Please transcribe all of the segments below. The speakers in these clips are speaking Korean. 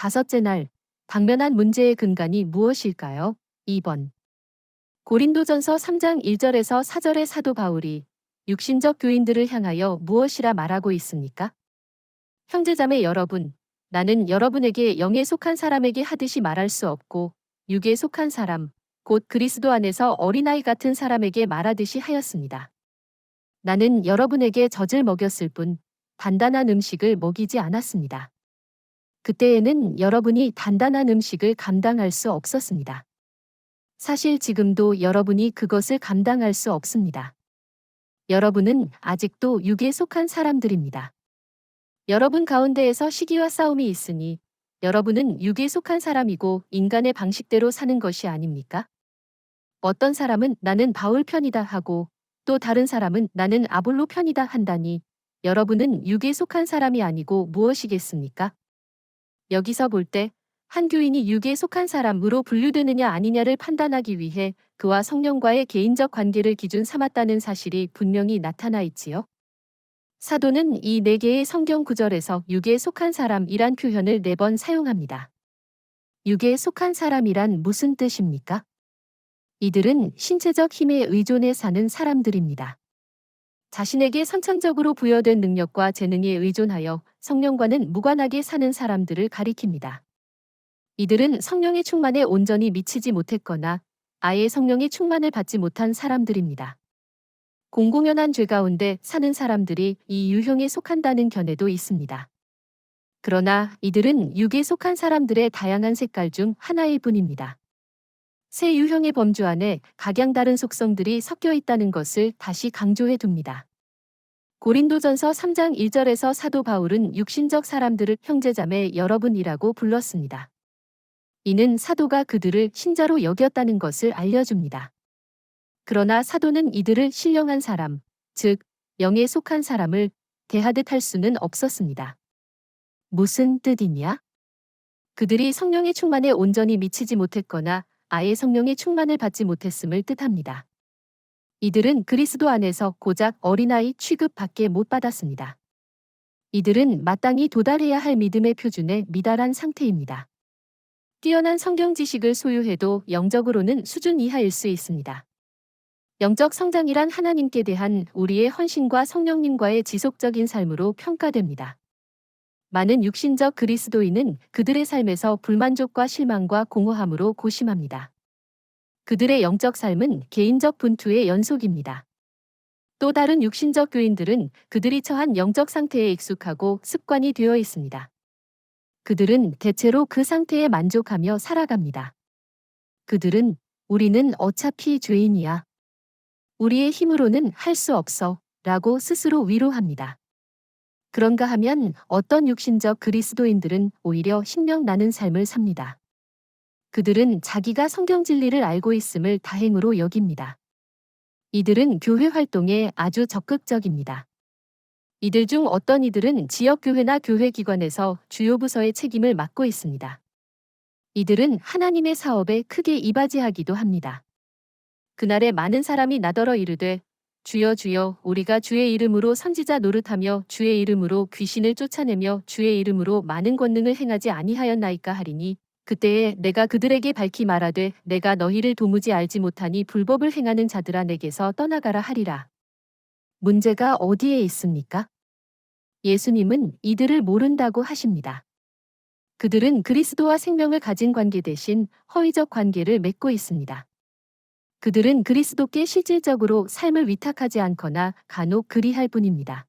다섯째 날, 당면한 문제의 근간이 무엇일까요? 2번. 고린도전서 3장 1절에서 4절의 사도 바울이 육신적 교인들을 향하여 무엇이라 말하고 있습니까? 형제자매 여러분, 나는 여러분에게 영에 속한 사람에게 하듯이 말할 수 없고 육에 속한 사람, 곧 그리스도 안에서 어린아이 같은 사람에게 말하듯이 하였습니다. 나는 여러분에게 젖을 먹였을 뿐 단단한 음식을 먹이지 않았습니다. 그때에는 여러분이 단단한 음식을 감당할 수 없었습니다. 사실 지금도 여러분이 그것을 감당할 수 없습니다. 여러분은 아직도 육에 속한 사람들입니다. 여러분 가운데에서 시기와 싸움이 있으니 여러분은 육에 속한 사람이고 인간의 방식대로 사는 것이 아닙니까? 어떤 사람은 나는 바울 편이다 하고 또 다른 사람은 나는 아볼로 편이다 한다니 여러분은 육에 속한 사람이 아니고 무엇이겠습니까? 여기서 볼 때 한 교인이 육에 속한 사람으로 분류되느냐 아니냐를 판단하기 위해 그와 성령과의 개인적 관계를 기준 삼았다는 사실이 분명히 나타나 있지요. 사도는 이 네 개의 성경 구절에서 육에 속한 사람이란 표현을 네 번 사용합니다. 육에 속한 사람이란 무슨 뜻입니까? 이들은 신체적 힘에 의존해 사는 사람들입니다. 자신에게 선천적으로 부여된 능력과 재능에 의존하여 성령과는 무관하게 사는 사람들을 가리킵니다. 이들은 성령의 충만에 온전히 미치지 못했거나 아예 성령의 충만을 받지 못한 사람들입니다. 공공연한 죄 가운데 사는 사람들이 이 유형에 속한다는 견해도 있습니다. 그러나 이들은 육에 속한 사람들의 다양한 색깔 중 하나일 뿐입니다. 세 유형의 범주 안에 각양 다른 속성들이 섞여 있다는 것을 다시 강조해 둡니다. 고린도전서 3장 1절에서 사도 바울은 육신적 사람들을 형제자매 여러분이라고 불렀습니다. 이는 사도가 그들을 신자로 여겼다는 것을 알려줍니다. 그러나 사도는 이들을 신령한 사람, 즉, 영에 속한 사람을 대하듯 할 수는 없었습니다. 무슨 뜻이냐? 그들이 성령의 충만에 온전히 미치지 못했거나 아예 성령의 충만을 받지 못했음을 뜻합니다. 이들은 그리스도 안에서 고작 어린아이 취급밖에 못 받았습니다. 이들은 마땅히 도달해야 할 믿음의 표준에 미달한 상태입니다. 뛰어난 성경 지식을 소유해도 영적으로는 수준 이하일 수 있습니다. 영적 성장이란 하나님께 대한 우리의 헌신과 성령님과의 지속적인 삶으로 평가됩니다. 많은 육신적 그리스도인은 그들의 삶에서 불만족과 실망과 공허함으로 고심합니다. 그들의 영적 삶은 개인적 분투의 연속입니다. 또 다른 육신적 교인들은 그들이 처한 영적 상태에 익숙하고 습관이 되어 있습니다. 그들은 대체로 그 상태에 만족하며 살아갑니다. 그들은 우리는 어차피 죄인이야. 우리의 힘으로는 할 수 없어. 라고 스스로 위로합니다. 그런가 하면 어떤 육신적 그리스도인들은 오히려 신명 나는 삶을 삽니다. 그들은 자기가 성경 진리를 알고 있음을 다행으로 여깁니다. 이들은 교회 활동에 아주 적극적입니다. 이들 중 어떤 이들은 지역교회나 교회기관에서 주요 부서의 책임을 맡고 있습니다. 이들은 하나님의 사업에 크게 이바지하기도 합니다. 그날에 많은 사람이 나더러 이르되 주여 주여 우리가 주의 이름으로 선지자 노릇하며 주의 이름으로 귀신을 쫓아내며 주의 이름으로 많은 권능을 행하지 아니하였나이까 하리니 그때에 내가 그들에게 밝히 말하되 내가 너희를 도무지 알지 못하니 불법을 행하는 자들아 내게서 떠나가라 하리라. 문제가 어디에 있습니까? 예수님은 이들을 모른다고 하십니다. 그들은 그리스도와 생명을 가진 관계 대신 허위적 관계를 맺고 있습니다. 그들은 그리스도께 실질적으로 삶을 위탁하지 않거나 간혹 그리할 뿐입니다.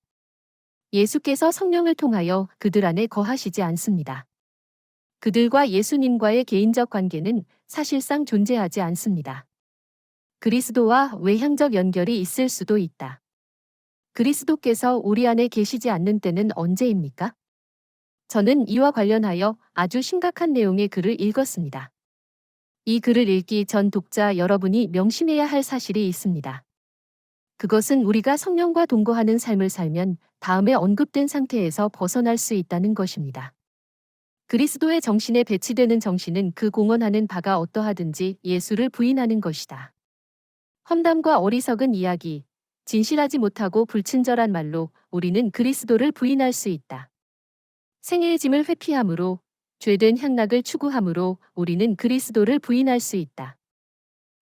예수께서 성령을 통하여 그들 안에 거하시지 않습니다. 그들과 예수님과의 개인적 관계는 사실상 존재하지 않습니다. 그리스도와 외향적 연결이 있을 수도 있다. 그리스도께서 우리 안에 계시지 않는 때는 언제입니까? 저는 이와 관련하여 아주 심각한 내용의 글을 읽었습니다. 이 글을 읽기 전 독자 여러분이 명심해야 할 사실이 있습니다. 그것은 우리가 성령과 동거하는 삶을 살면 다음에 언급된 상태에서 벗어날 수 있다는 것입니다. 그리스도의 정신에 배치되는 정신은 그 공언하는 바가 어떠하든지 예수를 부인하는 것이다. 험담과 어리석은 이야기, 진실하지 못하고 불친절한 말로 우리는 그리스도를 부인할 수 있다. 생애의 짐을 회피함으로 죄된 향락을 추구함으로 우리는 그리스도를 부인할 수 있다.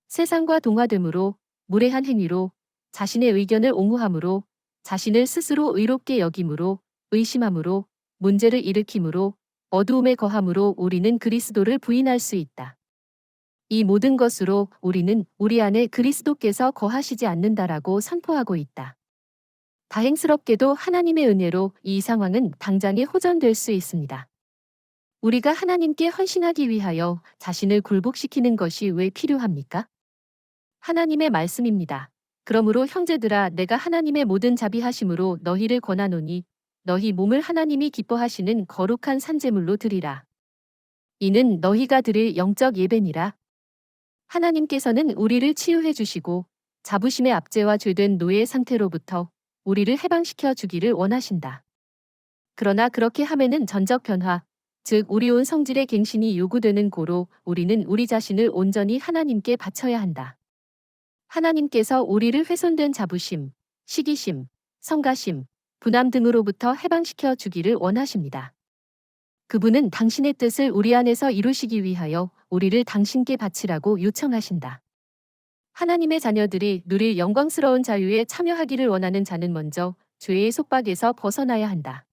세상과 동화됨으로 무례한 행위로 자신의 의견을 옹호함으로 자신을 스스로 의롭게 여김으로 의심함으로 문제를 일으킴으로 어두움에 거함으로 우리는 그리스도를 부인할 수 있다. 이 모든 것으로 우리는 우리 안에 그리스도께서 거하시지 않는다라고 선포하고 있다. 다행스럽게도 하나님의 은혜로 이 상황은 당장에 호전될 수 있습니다. 우리가 하나님께 헌신하기 위하여 자신을 굴복시키는 것이 왜 필요합니까? 하나님의 말씀입니다. 그러므로 형제들아 내가 하나님의 모든 자비하심으로 너희를 권하노니 너희 몸을 하나님이 기뻐하시는 거룩한 산제물로 드리라. 이는 너희가 드릴 영적 예배니라. 하나님께서는 우리를 치유해 주시고 자부심의 압제와 죄된 노예 상태로부터 우리를 해방시켜 주기를 원하신다. 그러나 그렇게 함에는 전적 변화, 즉 우리 온 성질의 갱신이 요구되는 고로 우리는 우리 자신을 온전히 하나님께 바쳐야 한다. 하나님께서 우리를 훼손된 자부심, 시기심, 성가심, 분함 등으로부터 해방시켜 주기를 원하십니다. 그분은 당신의 뜻을 우리 안에서 이루시기 위하여 우리를 당신께 바치라고 요청하신다. 하나님의 자녀들이 누릴 영광스러운 자유에 참여하기를 원하는 자는 먼저 죄의 속박에서 벗어나야 한다.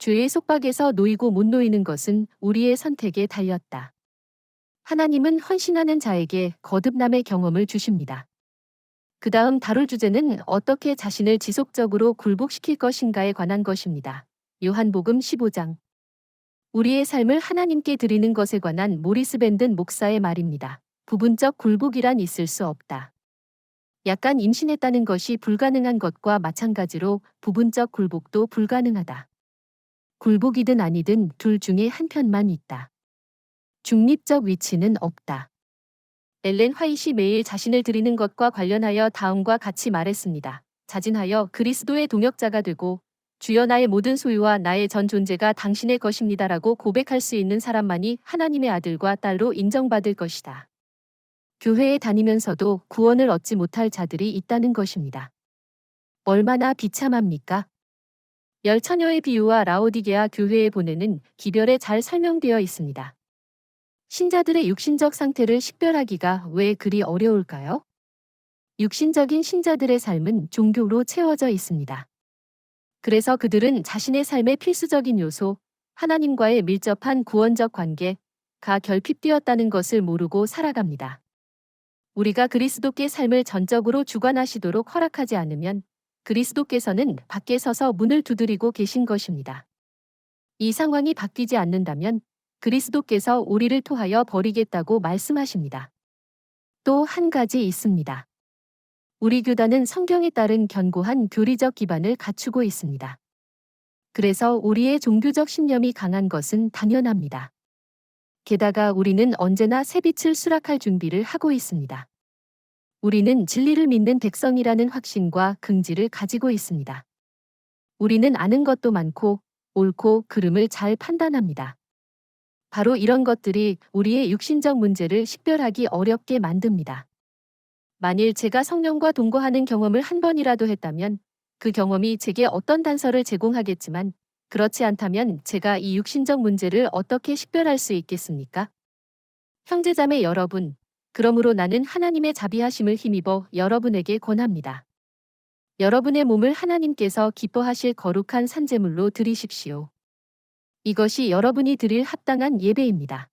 죄의 속박에서 놓이고 못 놓이는 것은 우리의 선택에 달렸다. 하나님은 헌신하는 자에게 거듭남의 경험을 주십니다. 그 다음 다룰 주제는 어떻게 자신을 지속적으로 굴복시킬 것인가에 관한 것입니다. 요한복음 15장. 우리의 삶을 하나님께 드리는 것에 관한 모리스 밴든 목사의 말입니다. 부분적 굴복이란 있을 수 없다. 약간 임신했다는 것이 불가능한 것과 마찬가지로 부분적 굴복도 불가능하다. 굴복이든 아니든 둘 중에 한 편만 있다. 중립적 위치는 없다. 엘렌 화이시 매일 자신을 드리는 것과 관련하여 다음과 같이 말했습니다. 자진하여 그리스도의 동역자가 되고 주여 나의 모든 소유와 나의 전 존재가 당신의 것입니다라고 고백할 수 있는 사람만이 하나님의 아들과 딸로 인정받을 것이다. 교회에 다니면서도 구원을 얻지 못할 자들이 있다는 것입니다. 얼마나 비참합니까? 열 처녀의 비유와 라오디게아 교회에 보내는 기별에 잘 설명되어 있습니다. 신자들의 육신적 상태를 식별하기가 왜 그리 어려울까요? 육신적인 신자들의 삶은 종교로 채워져 있습니다. 그래서 그들은 자신의 삶의 필수적인 요소, 하나님과의 밀접한 구원적 관계가 결핍되었다는 것을 모르고 살아갑니다. 우리가 그리스도께 삶을 전적으로 주관하시도록 허락하지 않으면 그리스도께서는 밖에 서서 문을 두드리고 계신 것입니다. 이 상황이 바뀌지 않는다면 그리스도께서 우리를 토하여 버리겠다고 말씀하십니다. 또 한 가지 있습니다. 우리 교단은 성경에 따른 견고한 교리적 기반을 갖추고 있습니다. 그래서 우리의 종교적 신념이 강한 것은 당연합니다. 게다가 우리는 언제나 새빛을 수락할 준비를 하고 있습니다. 우리는 진리를 믿는 백성이라는 확신과 긍지를 가지고 있습니다. 우리는 아는 것도 많고 옳고 그름을 잘 판단합니다. 바로 이런 것들이 우리의 육신적 문제를 식별하기 어렵게 만듭니다. 만일 제가 성령과 동거하는 경험을 한 번이라도 했다면 그 경험이 제게 어떤 단서를 제공하겠지만 그렇지 않다면 제가 이 육신적 문제를 어떻게 식별할 수 있겠습니까? 형제자매 여러분, 그러므로 나는 하나님의 자비하심을 힘입어 여러분에게 권합니다. 여러분의 몸을 하나님께서 기뻐하실 거룩한 산재물로 드리십시오. 이것이 여러분이 드릴 합당한 예배입니다.